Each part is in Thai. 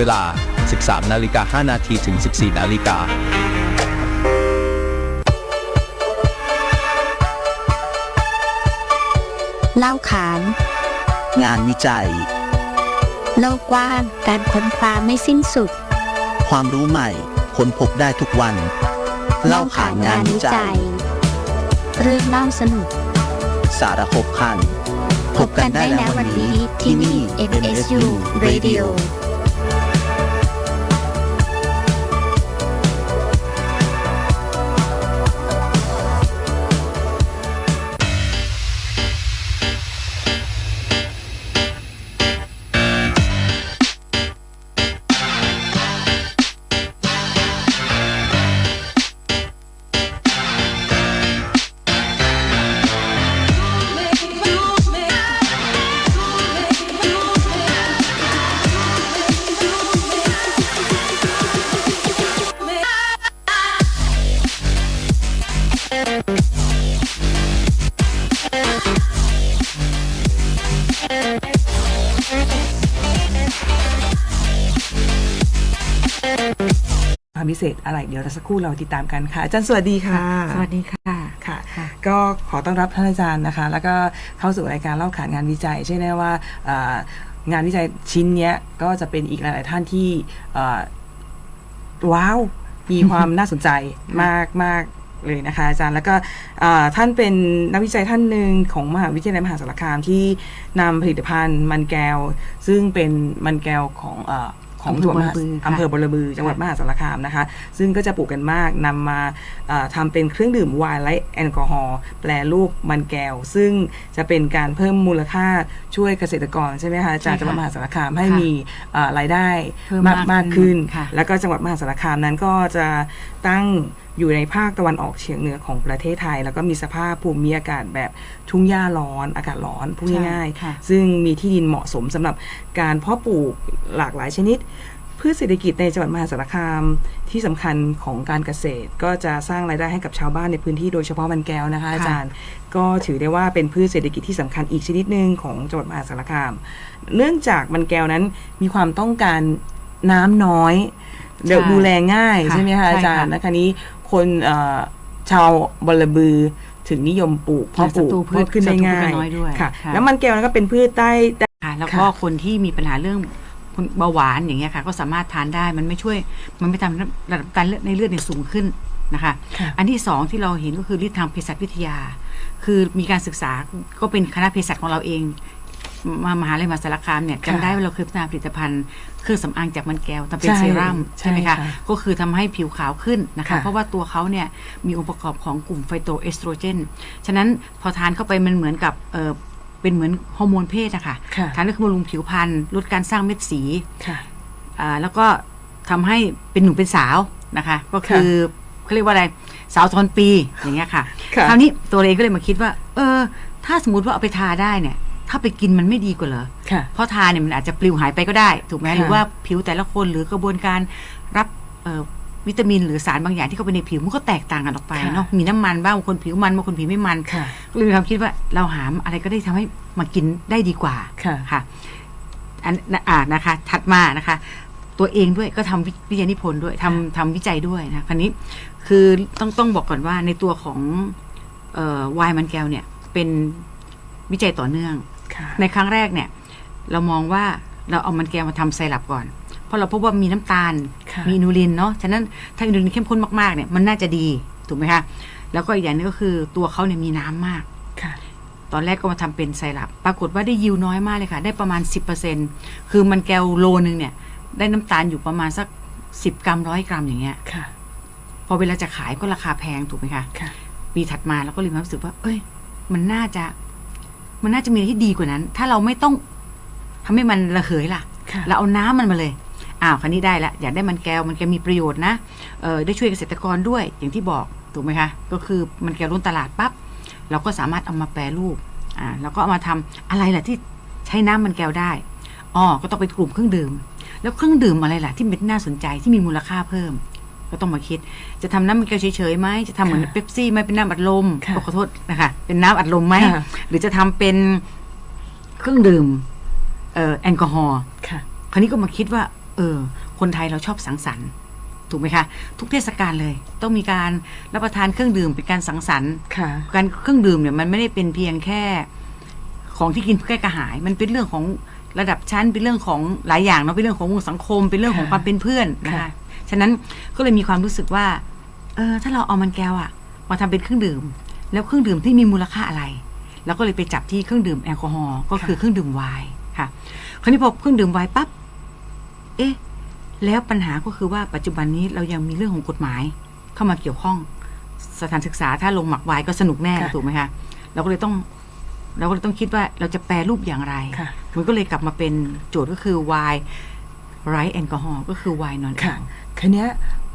เวลา 13 นาฬิกา 5 นาทีถึง 14 นาฬิกาเล่าขาน งานวิจัย โลกกว้าง การค้นคว้าไม่สิ้นสุด ความรู้ใหม่ค้นพบได้ทุกวัน เล่าขานงานวิจัย เรื่องเล่าสนุก สารครบครันพบกันได้แล้ววันนี้ที่นี่ MSU Radio ความพิเศษอะไร เดี๋ยวเราสักครู่เราติดตามกันค่ะ อาจารย์สวัสดีค่ะ สวัสดีค่ะค่ะค่ะ ก็ขอต้อนรับท่านอาจารย์นะคะ แล้วก็เข้าสู่รายการเล่าขานงานวิจัย ใช่ไหมว่าเอ่องานวิจัยชิ้นเนี้ยก็จะเป็นอีกหลาย ๆ ท่านที่เอ่อว้าวมีความน่าสนใจมากมากเลยนะคะอาจารย์แล้วก็เอ่อท่านเป็นนักวิจัยท่านหนึ่งของมหาวิทยาลัยมหาสารคามที่นำผลิตภัณฑ์มันแก้ว ซึ่งเป็นมันแก้วของเอ่อ ของจังหวัดมหาอำเภอบรบือค่ะอำเภอบรบือจังหวัดมหาสารคามนะคะ ซึ่งก็จะปลูกกันมากนำมาเอ่อทำเป็นเครื่องดื่มไวน์และแอลกอฮอล์แปรรูปมันแก้ว ซึ่งจะเป็นการเพิ่มมูลค่าช่วยเกษตรกรใช่ไหมคะจากจังหวัดมหาสารคามให้มีเอ่อรายได้เพิ่มมากมากมากขึ้นค่ะแล้วก็จังหวัดมหาสารคามนั้นก็จะตั้งอยู่ในภาคตะวันออกเฉียงเหนือของประเทศไทย แล้วก็มีสภาพภูมิอากาศแบบทุ่งหญ้าร้อนอากาศร้อนพูดง่ายค่ะๆซึ่งมีที่ดินเหมาะสมสำหรับการเพาะปลูกหลากหลายชนิดพืชเศรษฐกิจในจังหวัดมหาสารคามที่สำคัญของการเกษตร ก็จะสร้างรายได้ให้กับชาวบ้านในพื้นที่โดยเฉพาะมันแก้วนะคะอาจารย์ ก็ถือได้ว่าเป็นพืชเศรษฐกิจที่สำคัญอีกชนิดหนึ่งของจังหวัดมหาสารคาม เนื่องจากมันแก้วนั้นมีความต้องการน้ำน้อยเดี๋ยวใช่ดูแลง่ายค่ะใช่ไหมคะอาจารย์ใช่ค่ะนะคะนี้ คนเอ่อชาวบลบือถึงนิยมปลูกเพราะปลูกศัตรูพืชเพราะขึ้นได้ง่ายศัตรูพืชน้อยด้วยค่ะค่ะ แล้วมันแก้วนั้นก็เป็นพืชใต้ใต้ค่ะแล้วก็ค่ะคนที่มีปัญหาเรื่องเบาหวานอย่างเงี้ยค่ะ ก็สามารถทานได้มันไม่ช่วย มันไม่ทำให้ระดับการเลือดในเลือดเนี่ยสูงขึ้นนะคะค่ะอันที่สองที่เราเห็นก็คือฤทธิ์ทางเภสัชวิทยา คือมีการศึกษาก็เป็นคณะเภสัชของเราเอง มามหาลัยมหาสารคามเนี่ยค่ะจำได้ว่าเราเคยพัฒนาผลิตภัณฑ์เครื่องสำอางจากมันแก้วทำเป็นใช่เซรั่มใช่ใช่ไหมคะ ค่ะก็คือทำให้ผิวขาวขึ้นนะคะ ค่ะ เพราะว่าตัวเขาเนี่ยมีองค์ประกอบของกลุ่มไฟโตเอสโตรเจน ฉะนั้นพอทานเข้าไปมันเหมือนกับเออเป็นเหมือนฮอร์โมนเพศอะค่ะค่ะ ทานก็คือบำรุงผิวพรรณลดการสร้างเม็ดสี ค่ะ อ่าแล้วก็ทำให้เป็นหนุ่มเป็นสาวนะคะ ก็คือเขาเรียกว่าอะไรสาวตอนปีอย่างเงี้ยค่ะค่ะ คราวนี้ตัวเราเองก็เลยมาคิดว่า เออ ถ้าสมมติว่าเอาไปทาได้เนี่ย ถ้าไปกินมันไม่ดีกว่าเหรอค่ะ เพราะทาเนี่ยมันอาจจะปลิวหายไปก็ได้ ถูกไหมค่ะ หรือว่าผิวแต่ละคนหรือกระบวนการรับเอ่อวิตามินหรือสารบางอย่างที่เข้าไปในผิวมันก็แตกต่างกันออกไปค่ะเนาะมีน้ำมันบ้างบางคนผิวมันบางคนผิวไม่มันค่ะก็เลยมีความคิดว่าเราหาอะไรก็ได้ทำให้มากินได้ดีกว่า ค่ะ ค่ะอันนะอ่านะคะ ถัดมานะคะ ตัวเองด้วยก็ทำวิวิทยานิพนธ์ด้วยทำทำวิจัยด้วยนะคราวนี้คือต้องต้องบอกก่อนว่าในตัวของเอ่อวายมันแก้วเนี่ย เป็นวิจัยต่อเนื่องค่ะ ในครั้งแรกเนี่ย เรามองว่าเราเอามันแก้วมาทำไซรัปก่อน เพราะเราพบว่ามีน้ำตาลค่ะมีอินูลินเนาะฉะนั้นถ้าอินูลินเข้มข้นมากๆเนี่ยมันน่าจะดีถูกไหมคะแล้วก็อีกอย่างหนึงก็คือตัวเขาเนี่ยมีน้ำมากค่ะตอนแรกก็มาทำเป็นไซรัปปรากฏว่าได้ยิวน้อยมากเลยค่ะ ได้ประมาณ 10%คือมันแก้วโลนึงเนี่ย ได้น้ำตาลอยู่ประมาณสัก 10 กรัมร้อยกรัมอย่างเงี้ยค่ะ พอเวลาจะขายก็ราคาแพงถูกไหมคะค่ะปีถัดมาเราก็เลยมีความรู้สึกว่า เอ้ย มันน่าจะ มันน่าจะมีอะไรที่ดีกว่านั้น ถ้าเราไม่ต้องทำให้มันระเหยล่ะค่ะเราเอาน้ำมันมาเลยอ้าวคันนี้ได้ละอยากได้มันแก้วมันแก้วมีประโยชน์นะเออได้ช่วยเกษตรกรด้วยอย่างที่บอกถูกไหมคะ ก็คือมันแก้วล้นตลาดปั๊บเราก็สามารถเอามาแปรรูปอ่าแล้วก็เอามาทำอะไรล่ะที่ใช้น้ำมันแก้วได้อ๋อก็ต้องเป็นกลุ่มเครื่องดื่ม แล้วเครื่องดื่มอะไรล่ะที่เป็นน่าสนใจที่มีมูลค่าเพิ่ม ก็ต้องมาคิด จะทำน้ำมันแก้วเฉยๆไหมจะทำเหมือนค่ะเป๊ปซี่ไหมเป็นน้ำอัดลมค่ะขอโทษนะคะเป็นน้ำอัดลมไหมค่ะหรือจะทำเป็นเครื่องดื่มเอ่อแอลกอฮอล์ค่ะคราวนี้ก็มาคิดว่าเอเออ คนไทยเราชอบสังสรรค์ถูกไหมคะทุกเทศกาลเลย ต้องมีการรับประทานเครื่องดื่มเป็นการสังสรรค์ค่ะการเครื่องดื่มเนี่ยมันไม่ได้เป็นเพียงแค่ของที่กินเพื่อแก้กระหาย มันเป็นเรื่องของระดับชั้นเป็นเรื่องของหลายอย่างเนาะเป็นเรื่องของวงสังคม เป็นเรื่องของค่ะความเป็นเพื่อนนะคะค่ะ ฉะนั้นก็เลยมีความรู้สึกว่า เออ ถ้าเราเอามันแก้วอะมาทำเป็นเครื่องดื่ม แล้วเครื่องดื่มที่มีมูลค่าอะไรเราก็เลยไปจับที่เครื่องดื่มแอลกอฮอล์ก็คือเครื่องดื่มไวน์ค่ะ คราวนี้พอเครื่องดื่มไวน์ปั๊บ เอ๊ะ แล้วปัญหาก็คือว่าปัจจุบันนี้เรายังมีเรื่องของกฎหมาย เข้ามาเกี่ยวข้อง สถานศึกษาถ้าลงหมักไวน์ก็สนุกแน่ค่ะถูกไหมคะ เราก็เลยต้อง เราก็เลยต้องคิดว่าเราจะแปรรูปอย่างไรค่ะมันก็เลยกลับมาเป็นโจทย์ก็คือไวน์ไร้แอลกอฮอล์ก็คือไวน์นอนแอค่ะล คันนี้ย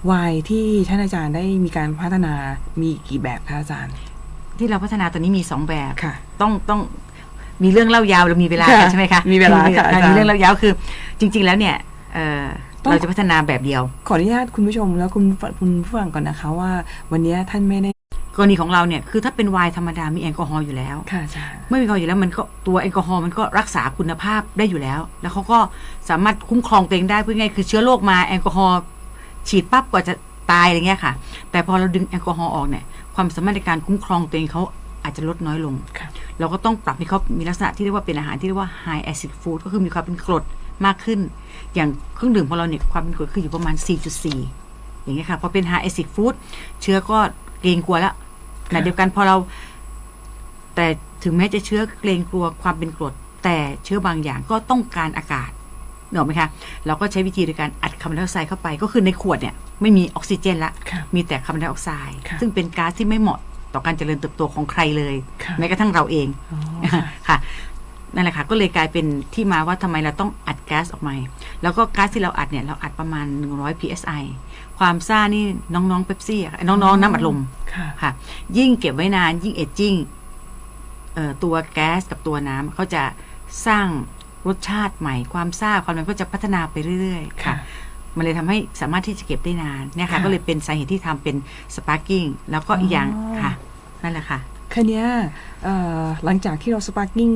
ไวน์ที่ท่านอาจารย์ได้มีการพัฒนามีกี่แบบคะอาจารย์ ที่เราพัฒนาตอนนี้มีสองแบบค่ะ ต้องต้องมีเรื่องเล่ายาวเรามีเวลาค่ะกันใช่ไหมคะมีเวลาค่ะอาจารย์มีเรื่องเล่ายาวคือ จริง ๆ แล้วเนี่ยเอ่อต้องเราจะพัฒนาแบบเดียว ขออนุญาตคุณผู้ชมแล้วคุณคุณผู้ฟังก่อนนะคะว่า วันนี้ท่านไม่ได้กรณีของเราเนี่ยคือถ้าเป็นไวน์ธรรมดามีแอลกอฮอล์อยู่แล้วค่ะอาจารย์เมื่อมีแอลกอฮอล์อยู่แล้วมันก็ตัวแอลกอฮอล์มันก็รักษาคุณภาพได้อยู่แล้ว แล้วเขาก็สามารถคุ้มครองตัวเองได้เพื่อไงายๆคือเชื้อโรคมาแอลกอฮอล์ ฉีดปั๊บกว่าจะตายอะไรเงี้ยค่ะ แต่พอเราดึงแอลกอฮอล์ออกเนี่ยความสามารถในการคุ้มครองตัวเองเขาอาจจะลดน้อยลงค่ะเราก็ต้องปรับให้เขามีลักษณะที่เรียกว่าเป็นอาหารที่เรียกว่า high acid food ก็คือมีความเป็นกรดมากขึ้น อย่างเครื่องดื่มของเราเนี่ยความเป็นกรดคืออยู่ประมาณ 4.4 อย่างเงี้ยค่ะ พอเป็น high acid food เชื้อก็เกรงกลัวแล้วขณะเดียวกันพอเรา แต่ถึงแม้จะเชื้อเกรงกลัวความเป็นกรด แต่เชื้อบางอย่างก็ต้องการอากาศ เนกออกไหมคะเราก็ใช้วิธีโดยการอัดคาร์บอนไดออกไซด์เข้าไป ก็คือในขวดเนี่ยไม่มีออกซิเจนละ ค่ะมีแต่คาร์บอนไดออกไซด์ค่ะซึ่งเป็นก๊าซที่ไม่เหมาะต่อการเจริญเติบโตของใครเลยค่ะ แม้กระทั่งเราเอง อ๋อค่ะ ค่ะนั่นแหละค่ะก็เลยกลายเป็นที่มาว่าทำไมเราต้องอัดแก๊สออกมา แล้วก็ก๊าซที่เราอัดเนี่ย เราอัดประมาณ 100 psi ความซ่านี่น้องๆเป๊ปซี่อะน้องๆน้ำอัดลมค่ะ ค่ะ ยิ่งเก็บไว้นานยิ่งเอจจิ้งเอ่อตัวแก๊สกับตัวน้ำเขาจะสร้าง รสชาติใหม่ความซ่าความอะไรก็จะพัฒนาไปเรื่อยๆ ค่ะค่ะมันเลยทำให้สามารถที่จะเก็บได้นานเนี่ยค่ะค่ะก็เลยเป็นสาเหตุที่ทำเป็นสปาร์กิ้งแล้วก็อีกอย่างอ๋อค่ะ นั่นแหละค่ะคันนี้ยเอ่อหลังจากที่เราสปาร์กิ้ง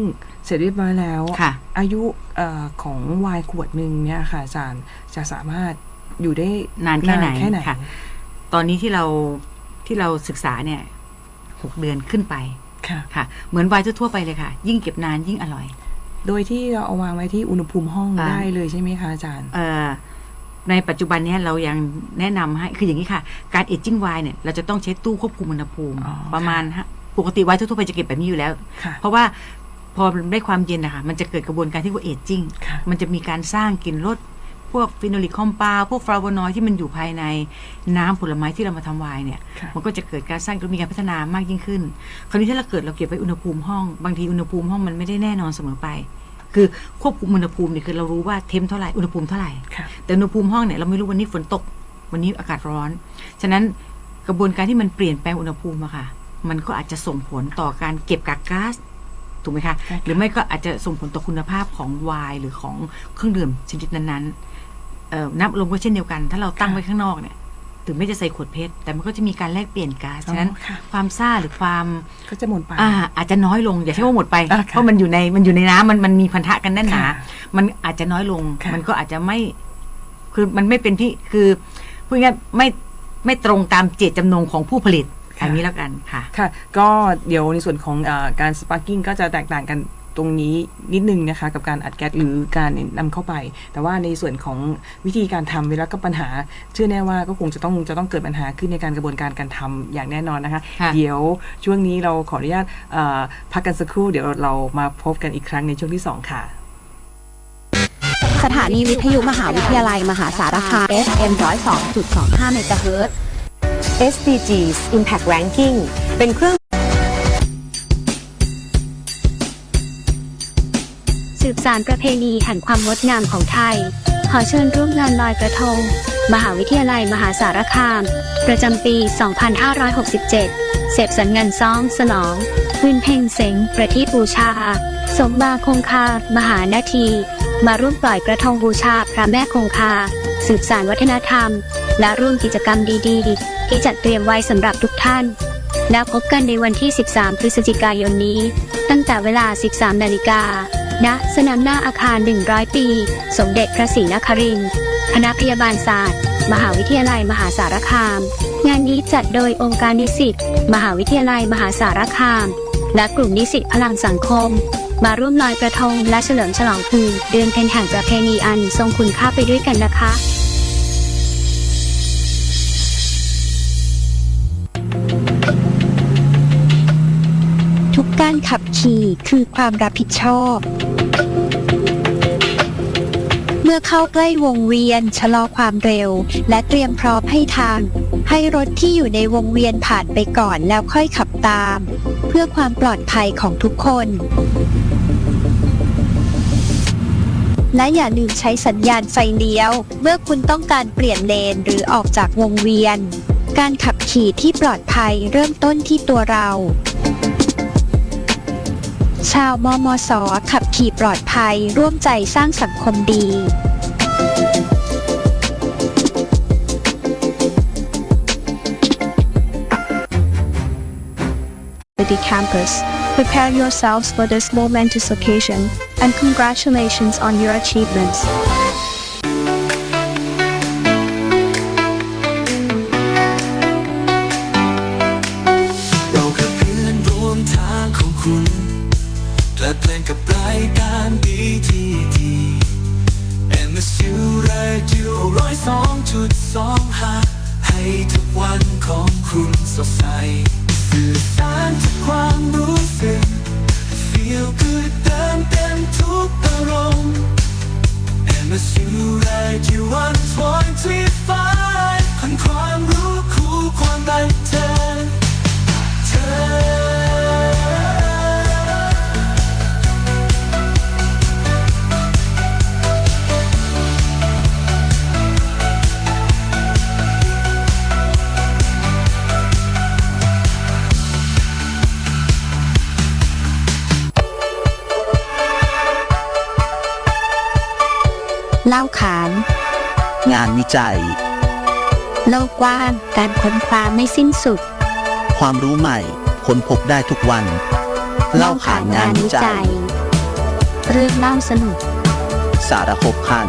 เสร็จเรียบร้อยแล้วค่ะอายุเออของไวน์ขวดหนึ่งเนี่ยค่ะอาจารย์จะสามารถอยู่ได้นานแค่ไหนแค่ไหนค่ะ ตอนนี้ที่เราที่เราศึกษาเนี่ยหกเดือนขึ้นไปค่ะค่ะ เหมือนไวน์ทั่วๆไปเลยค่ะ ยิ่งเก็บนานยิ่งอร่อย โดยที่เราเอาวางไว้ที่อุณหภูมิห้องอ่า ได้เลยใช่ไหมคะอาจารย์ เอ่อในปัจจุบันเนี้เรายังแนะนำให้คืออย่างนี้ค่ะ การเอจจิ้งไวน์เนี่ยเราจะต้องใช้ตู้ควบคุมอุณหภูมิ อ๋อ ประมาณฮะปกติไวน์ทั่วๆไปจะเก็บแบบนี้อยู่แล้ว ค่ะ เพราะว่าพอมันได้ความเย็นนะคะมันจะเกิดกระบวนการที่ว่าเอจจิ้งค่ะ มันจะมีการสร้างกลิ่นรส พวกฟิโนลิกคอมปาพวกฟลาโวนอยด์ที่มันอยู่ภายในน้ำผลไม้ที่เรามาทำไวน์เนี่ย ค่ะมันก็จะเกิดการสร้างมีการพัฒนามากยิ่งขึ้น คราวนี้ถ้าเราเกิดเราเก็บไว้อุณหภูมิห้อง บางทีอุณหภูมิห้องมันไม่ได้แน่นอนเสมอไป คือควบคุมอุณหภูมิเนี่ยคือเรารู้ว่าเทมเท่าไหร่อุณหภูมิเท่าไหร่ ค่ะ แต่อุณหภูมิห้องเนี่ยเราไม่รู้วันนี้ฝนตก วันนี้อากาศร้อน ฉะนั้นกระบวนการที่มันเปลี่ยนแปลงอุณหภูมิอะค่ะ มันก็อาจจะส่งผลต่อการเก็บกักก๊าซถูกไหมคะ ใช่ค่ะ หรือไม่ก็อาจจะส่งผลต่อคุณภาพของไวน์หรือของเครื่องดื่มชนิดนั้นๆเอ่อ น้ำลมก็เช่นเดียวกัน ถ้าเราตั้งไว้ข้างนอกเนี่ยถึงไม่จะใส่ขวดเพชรแต่มันก็จะมีการแลกเปลี่ยนก๊าซฉะนั้นอ๋อค่ะความซ่าหรือความก็จะหมดไปอ่าอาจจะน้อยลงอย่าใช้ว่าหมดไปอ่าค่ะเพราะมันอยู่ในมันอยู่ในน้ำมันมันมีพันธะกันแน่นหนาค่ะมันอาจจะน้อยลงค่ะมันก็อาจจะไม่ คือมันไม่เป็นที่คือพูดง่ายๆไม่ไม่ตรงตามเจตจำนงของผู้ผลิตอันนี้แล้วกันค่ะ ค่ะ ก็เดี๋ยวในส่วนของเออการสปาร์กิ้งก็จะแตกต่างกัน ตรงนี้นิดนึงนะคะ กับการอัดแก๊สหรือการนำเข้าไป แต่ว่าในส่วนของวิธีการทำเวลาก็ปัญหา เชื่อแน่ว่าก็คงจะต้องจะต้องเกิดปัญหาขึ้นในการกระบวนการการทำอย่างแน่นอนนะคะค่ะเดี๋ยวช่วงนี้เราขออนุญาตเอ่อพักกันสักครู่เดี๋ยวเรามาพบกันอีกครั้งในช่วงที่สองค่ะสถานีวิทยุมหาวิทยาลัยมหาสารคาม FM 102.25เมกะเฮิรตซ์ SDGs Impact Ranking เป็นเครื่อง สืบสารประเพณีแห่งความงดงามของไทย ขอเชิญร่วมงานลอยกระทง มหาวิทยาลัยมหาสารคาม ประจำปี 2567 เสพสันงานซ้อมสนองวินเพ่งเสงประทีปบูชา สมมาคงคา มหานาที มาร่วมปล่อยกระทงบูชาพระแม่คงคา สืบสารวัฒนธรรม และร่วมกิจกรรมดีๆ ที่จัดเตรียมไว้สำหรับทุกท่าน แล้วพบกันในวันที่ 13 พฤศจิกายนนี้ ตั้งแต่เวลา 13 นาฬิกา ณสนามหน้าอาคาร 100 ปี สมเด็จพระศรีนครินทร์คณะพยาบาลศาสตร์ มหาวิทยาลัยมหาสารคาม งานนี้จัดโดยองค์การนิสิต มหาวิทยาลัยมหาสารคาม และกลุ่มนิสิตพลังสังคม มาร่วมลอยกระทงและเฉลิมฉลองคืนเดือนเพ็ญแห่งประเพณีอันทรงคุณค่าไปด้วยกันนะคะ ขับขี่คือความรับผิดชอบ เมื่อเข้าใกล้วงเวียนชะลอความเร็ว และเตรียมพร้อมให้ทาง ให้รถที่อยู่ในวงเวียนผ่านไปก่อนแล้วค่อยขับตาม เพื่อความปลอดภัยของทุกคน และอย่าลืมใช้สัญญาณไฟเลี้ยว เมื่อคุณต้องการเปลี่ยนเลนหรือออกจากวงเวียนการขับขี่ที่ปลอดภัยเริ่มต้นที่ตัวเรา ชาวมมส ขับขี่ปลอดภัย ร่วมใจสร้างสังคมดี the campus. Prepare yourselves for this momentous occasion and congratulations on your achievements. กับรายการดีทีดี MSU Radio ร้อยสองจุดสองห้าให้ทุกวันของคุณสดใสสื่อสารจากความรู้สึก Feel good เติมเต็มทุกอารมณ์ MSU Radio 1.35พันความรู้คู่ความบันเทิง เล่าขาน งานวิจัย โลกกว้างการค้นคว้าไม่สิ้นสุด ความรู้ใหม่ค้นพบได้ทุกวัน เล่าขานงานวิจัย เรื่องเล่าสนุก สารครบครัน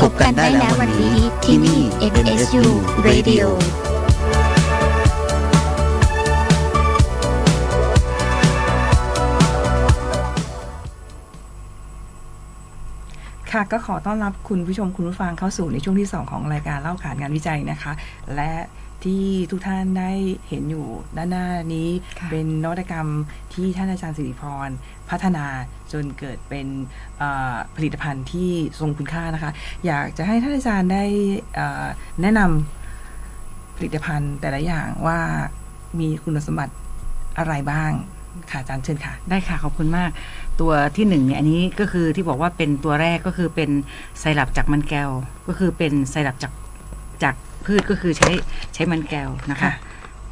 พบกันได้แล้ววันนี้ที่นี่ NSU Radio ค่ะก็ขอต้อนรับคุณผู้ชมคุณผู้ฟังเข้าสู่ในช่วงที่ 2 ของรายการเล่าขานงานวิจัยนะคะ และที่ทุกท่านได้เห็นอยู่ด้านหน้านี้ค่ะเป็นนวัตกรรมที่ท่านอาจารย์สิริพร พัฒนาจนเกิดเป็นเอ่อผลิตภัณฑ์ที่ทรงคุณค่านะคะ อยากจะให้ท่านอาจารย์ได้เอ่อแนะนำผลิตภัณฑ์แต่ละอย่างว่ามีคุณสมบัติอะไรบ้าง ค่ะอาจารย์เชิญค่ะ ได้ค่ะ ขอบคุณมาก ตัวที่หนึ่งเนี่ยอันนี้ก็คือที่บอกว่าเป็นตัวแรกก็คือเป็นไซรัปจากมันแก้ว ก็คือเป็นไซรัปจากจากพืชก็คือใช้ใช้มันแก้วนะคะค่ะ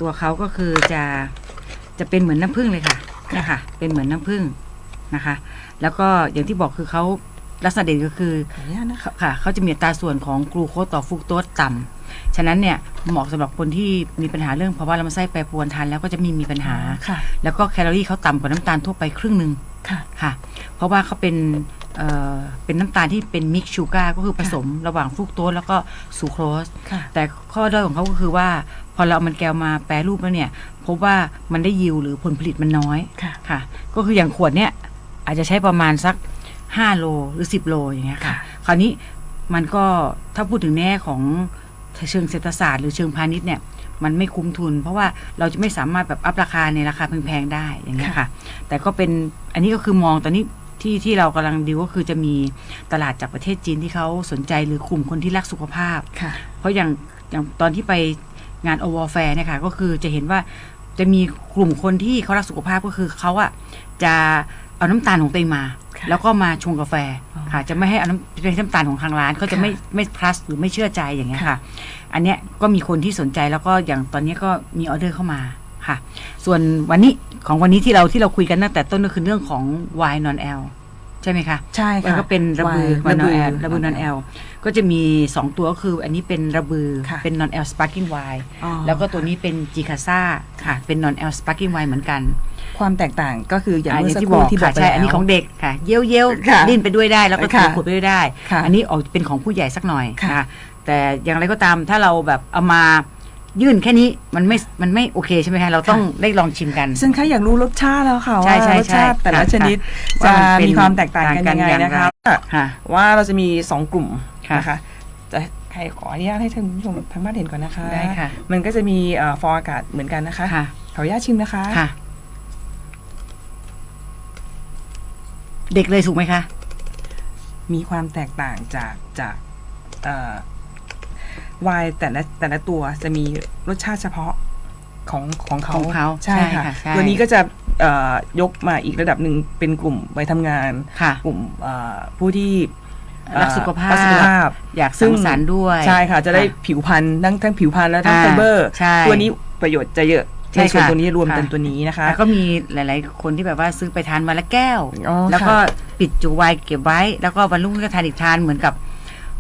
ตัวเขาก็คือจะจะเป็นเหมือนน้ำผึ้งเลยค่ะนะคะเป็นเหมือนน้ำผึ้งนะคะ แล้วก็อย่างที่บอกคือเขาลักษณะเด่นก็คือขออนุญาตนะคะค่ะเขาจะมีอัตราส่วนของกลูโคสต่อฟรุกโตสต่ำ ฉะนั้นเนี่ยเหมาะสำหรับคนที่มีปัญหาเรื่องภาวะลำไส้แปรปรวนทานแล้วก็จะไมีมีปัญหา ค่ะ แล้วก็แคลอรี่เขาต่ำกว่าน้ำตาลทั่วไปครึ่งหนึ่งค่ะ ค่ะ เพราะว่าเขาเป็นเอ่อเป็นน้ำตาลที่เป็นมิกชูการ์ก็คือผสมระหว่างฟรุกโตสแล้วก็ซูโครส ค่ะ แต่ข้อด้อยของเขาก็คือว่า พอเราเอามันแก้วมาแปรรูปแล้วเนี่ยพบว่ามันได้ยิวหรือผลผลิตมันน้อยค่ะ ค่ะ ก็คืออย่างขวดเนี่ยอาจจะใช้ประมาณสัก 5 โลหรือ 10 โลอย่างเงี้ยค่ะค่ะคราวนี้มันก็ถ้าพูดถึงแง่ของ เชิงเศรษฐศาสตร์หรือเชิงพาณิชย์เนี่ยมันไม่คุ้มทุน เพราะว่าเราจะไม่สามารถแบบอัพราคาในราคาแพงๆได้อย่างเงี้ยค่ะ แต่ก็เป็นอันนี้ก็คือมองตอนนี้ที่ที่เรากำลังดีลก็คือจะมีตลาดจากประเทศจีนที่เขาสนใจหรือกลุ่มคนที่รักสุขภาพค่ะเพราะอย่างอย่างตอนที่ไปงานโอวอแฟร์เนี่ยค่ะก็คือจะเห็นว่าจะมีกลุ่มคนที่เขารักสุขภาพก็คือเขาอะจะเอาน้ำตาลของตัวเองมาค่ะ แล้วก็มาชงกาแฟอ๋อค่ะ จะไม่ให้เอาน้ำเป็นน้ำตาลของทางร้านเขาจะค่ะไม่ไม่ plus หรือไม่เชื่อใจอย่างเงี้ยค่ะค่ะ อันเนี้ยก็มีคนที่สนใจแล้วก็อย่างตอนนี้ก็มีออเดอร์เข้ามาค่ะ ส่วนวันนี้ของวันนี้ที่เราที่เราคุยกันตั้งแต่ต้นก็คือเรื่องของ Y non L ใช่ไหมคะใช่มันค่ะก็เป็นระบือวายนอนแอลระบือระบือนอนแอลก็จะมี 2 ตัวก็คืออันนี้เป็นระบือค่ะเป็นนอนแอลสปาร์กิ้งไวอ๋อแล้วก็ตัวนี้เป็นจีคาซ่าค่ะ เป็นนอนแอลสปาร์กิ้งไวเหมือนกัน ความแตกต่างก็คืออย่างอันเมื่อนี้สักที่คบรู่อกที่บอค่ะกไปใช่แล้วอันนี้ของเด็กค่ะ เยี่ยวเยี่ยวๆค่ะดิ้นไปด้วยได้แล้วก็ค่ะถือขวดไปด้วยได้ค่ะอันนี้ออกเป็นของผู้ใหญ่สักหน่อยค่ะนะคะแต่อย่างไรก็ตามถ้าเราแบบเอามา ยื่นแค่นี้มันไม่มันไม่โอเคใช่ไหมคะเราต้องได้ลองชิมกัน ซึ่งข้าอยากรู้รสชาติแล้วค่ะใช่ว่าใช่รสชาติใช่แต่ละค่ะชนิดค่ะจะว่ามันเป็นมีความแตกต่างกันต่างกันยังไงอย่างนะคะไรค่ะว่าเราจะมีสองกลุ่มค่ะนะคะจะใครขออนุญาตให้ท่านผู้ชมทางบ้านเห็นก่อนนะคะได้ค่ะ มันก็จะมีเอ่อฟองอากาศเหมือนกันนะคะค่ะขออนุญาตชิมนะคะค่ะ เด็กเลยถูกไหมคะ มีความแตกต่างจากจากเอ่อ ไวน์แต่ละแต่ละตัวจะมีรสชาติเฉพาะของของเขาของเขาใช่ใช่ค่ะค่ะใช่ตัวนี้ก็จะเอ่อยกมาอีกระดับหนึ่งเป็นกลุ่มไปทำงานค่ะกลุ่มเอ่อผู้ที่เอ่อรักสุขภาพรักสุขภาพ อยากสังสรรค์ด้วย ใช่ค่ะ จะได้ผิวพรรณทั้งทั้งผิวพรรณและทั้งอ่าไฟเบอร์ใช่ตัวนี้ประโยชน์จะเยอะใช่ในส่วนค่ะตัวนี้รวมค่ะเป็นตัวนี้นะคะแล้วก็มีหลาย ๆ คนที่แบบว่าซื้อไปทานวันละแก้วอ๋อแล้วก็ค่ะปิดจุไวน์เก็บไว้ แล้วก็วันรุ่งขึ้นก็ทานอีกทานเหมือนกับ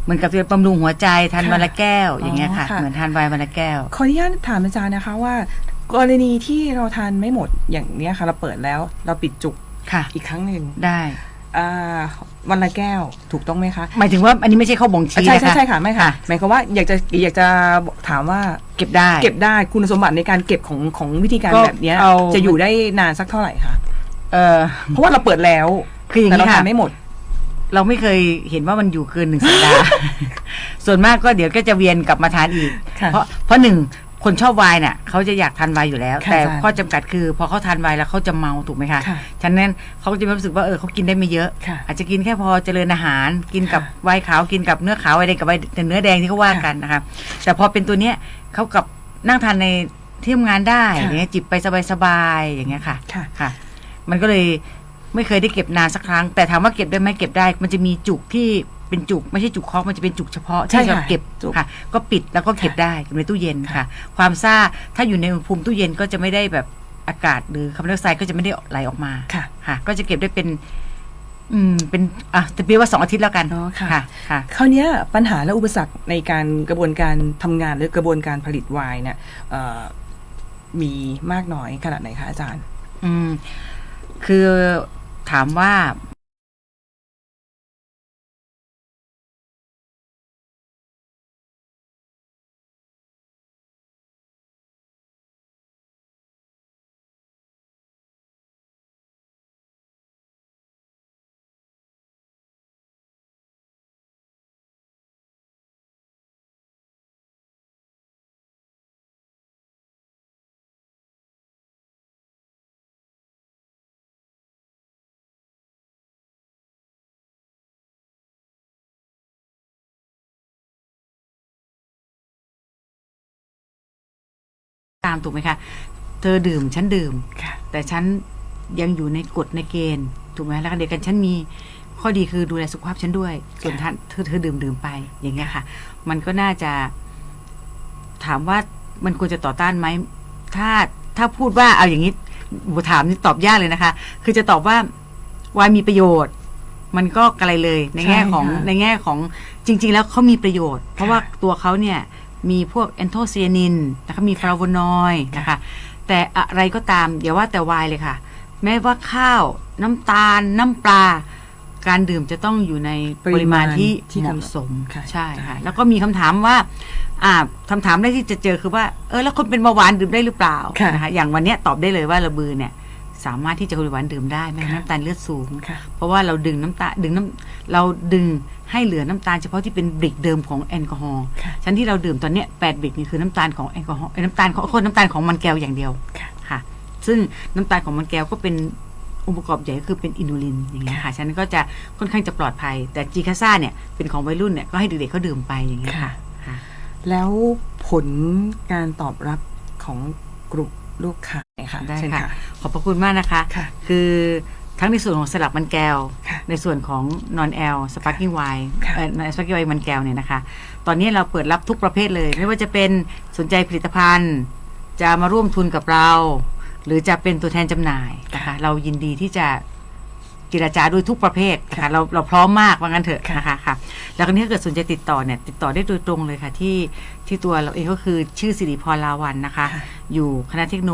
เหมือนกับจะบำรุงหัวใจทานค่ะวันละแก้วอย่างเงี้ยค่ะอ๋อค่ะ เหมือนทานไวน์วันละแก้ว ขออนุญาตถามอาจารย์นะคะว่า กรณีที่เราทานไม่หมดอย่างเนี้ยค่ะ เราเปิดแล้ว เราปิดจุกค่ะ อีกครั้งหนึ่งได้อ่าวันละแก้วถูกต้องไหมคะหมายถึงว่าอันนี้ไม่ใช่ข้าวบ่งชี้ใช่นะใช่คะใช่ค่ะไม่ค่ะ หมายความว่าอยากจะอยากจะถามว่าเก็บได้ เก็บได้คุณสมบัติในการเก็บของของวิธีการก็แบบเนี้ยเอาจะอยู่ได้นานสักเท่าไหร่คะเออเพราะว่าเราเปิดแล้วคืออย่างแต่นี้เราค่ะทานไม่หมด เราไม่เคยเห็นว่ามันอยู่เกินหนึ่งสัปดาห์ ส่วนมากก็เดี๋ยวก็จะเวียนกลับมาทานอีก ค่ะเพราะเพราะหนึ่งคนชอบไวน์น่ะเขาจะอยากทานไวน์อยู่แล้ว ค่ะแต่อาจารย์ข้อจำกัดคือ พอเขาทานไวน์แล้วเขาจะเมาถูกไหมคะค่ะฉะนั้นเขาก็จะมีความรู้สึกว่าเออเขากินได้ไม่เยอะ ค่ะอาจจะกินแค่พอเจริญอาหาร กินกับค่ะไวน์ขาวกินกับเนื้อขาวไวน์แดงกับไวน์เนื้อแดงที่เขาว่าค่ะกันนะคะแต่พอเป็นตัวเนี้ยเขากับนั่งทานในที่ทำงานได้ค่ะ อย่างเงี้ยจิบไปสบายๆอย่างเงี้ยค่ะ ค่ะ ค่ะมันก็เลย ไม่เคยได้เก็บนานสักครั้ง แต่ถามว่าเก็บได้ไหมเก็บได้ มันจะมีจุกที่เป็นจุกไม่ใช่จุกคอกมันจะเป็นจุกเฉพาะใช่ที่เราค่ะเก็บจุกค่ะ ก็ปิดแล้วก็เก็บค่ะได้เก็บในตู้เย็นค่ะค่ะ ความซ่าถ้าอยู่ในอุณหภูมิตู้เย็นก็จะไม่ได้แบบอากาศหรือคาร์บอนไดออกไซด์ก็จะไม่ได้ไหลออกมาค่ะค่ะ ก็จะเก็บได้เป็น อืม เป็นอะจะเรียกว่าสองอาทิตย์แล้วกันอ๋อค่ะค่ะค่ะคราวเนี้ยปัญหาและอุปสรรคในการกระบวนการทำงานหรือกระบวนการผลิตไวน์เนี่ยเอ่อมีมากน้อยขนาดไหนคะอาจารย์ อืมคือ ถามว่าามถูกไหมคะ เธอดื่มฉันดื่ม ค่ะ แต่ฉันยังอยู่ในกฎในเกณฑ์ถูกไหมแล้วก็เดียวกันฉันมีข้อดีคือดูแลสุขภาพฉันด้วย ส่วนท่านเธอเธอดื่มดื่มไปอย่างเงี้ยค่ะ มันก็น่าจะ ถามว่ามันควรจะต่อต้านไหมถ้าถ้าพูดว่าเอาอย่างนี้ถามนี่ตอบยากเลยนะคะ คือจะตอบว่าวายมีประโยชน์ มันก็ไกลเลยในแง่ของใช่ค่ะในแง่ของจริง ๆ แล้วเขามีประโยชน์ เพราะว่าตัวเขาเนี่ย มีพวกแอนโทไซยานินนะคะมีฟลาโวนอยด์นะคะ แต่อะไรก็ตามอย่าว่าแต่ไวน์เลยค่ะ แม้ว่าข้าว น้ำตาล น้ำปลา การดื่มจะต้องอยู่ในปริมาณที่ที่เหกำหนดมาะสมค่ะใช่ค่ะใช่แล้วก็มีคำถามว่าอ่าคำถามแรกที่จะเจอคือว่า เออแล้วคนเป็นเบาหวานดื่มได้หรือเปล่าค่ะนะคะอย่างวันเนี้ยตอบได้เลยว่าระบือเนี่ย สามารถที่จะคนเป็นเบาหวานดื่มได้ไม่ให้น้ำตาลเลือดสูงค่ะเพราะว่าเราดึงน้ำตาลดึงน้ำเราดึงให้เหลือน้ำตาลเฉพาะที่เป็นบริกเดิมของแอลกอฮอล์ค่ะชั้นที่เราดื่มตอนเนี้ยแปดบริกนี่คือน้ำตาลของแอลกอฮอล์เอ้ยน้ำตาลของคนน้ำตาลของมันแก้วอย่างเดียวค่ะค่ะ ซึ่งน้ำตาลของมันแก้วก็เป็นองค์ประกอบใหญ่ก็คือเป็นอินูลินอย่างเงี้ยค่ะฉะนั้นก็จะค่อนข้างจะปลอดภัย แต่จีคาซ่าเนี่ยเป็นของวัยรุ่นเนี่ยก็ให้เด็กๆเขาดื่มไปอย่างเงี้ยค่ะค่ะแล้วผลการตอบรับของกลุ่ม ลูกค้าเนี่ยค่ะได้เชิญค่ะ ขอบพระคุณมากนะคะ ค่ะ คือทั้งในส่วนของสลับมันแก้ว ค่ะ ในส่วนของนอนแอลสปาร์กิ้งไวน์ค่ะเอ่อสปาร์กิ้งไวน์มันแก้วเนี่ยนะคะ ตอนนี้เราเปิดรับทุกประเภทเลย ไม่ว่าจะเป็นสนใจผลิตภัณฑ์ จะมาร่วมทุนกับเรา หรือจะเป็นตัวแทนจำหน่ายนะคะ เรายินดีที่จะ เจรจาด้วยทุกประเภทนะคะเราเราพร้อมมากว่างั้นเถอะนะคะค่ะแล้วก็นี้ถ้าเกิดสนใจติดต่อเนี่ยติดต่อได้โดยตรงเลยค่ะที่ที่ตัวเราเองก็คือชื่อสิริพรลาวันนะคะ อยู่คณะเทคโน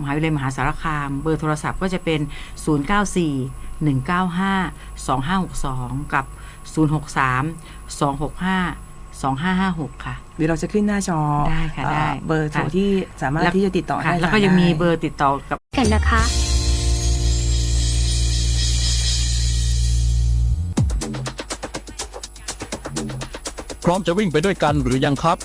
มหาวิทยาลัยมหาสารคาม เบอร์โทรศัพท์ก็จะเป็น 094 195 2562 กับ 063 265 2556 ค่ะเดี๋ยวเราจะขึ้นหน้าจอได้ค่ะเอ่อได้เบอร์โทรค่ะที่สามารถที่จะติดต่อค่ะได้แล้วก็ยังมีได้เบอร์ติดต่อกับกันนะคะ พร้อมจะวิ่งไปด้วยกันหรือยังครับ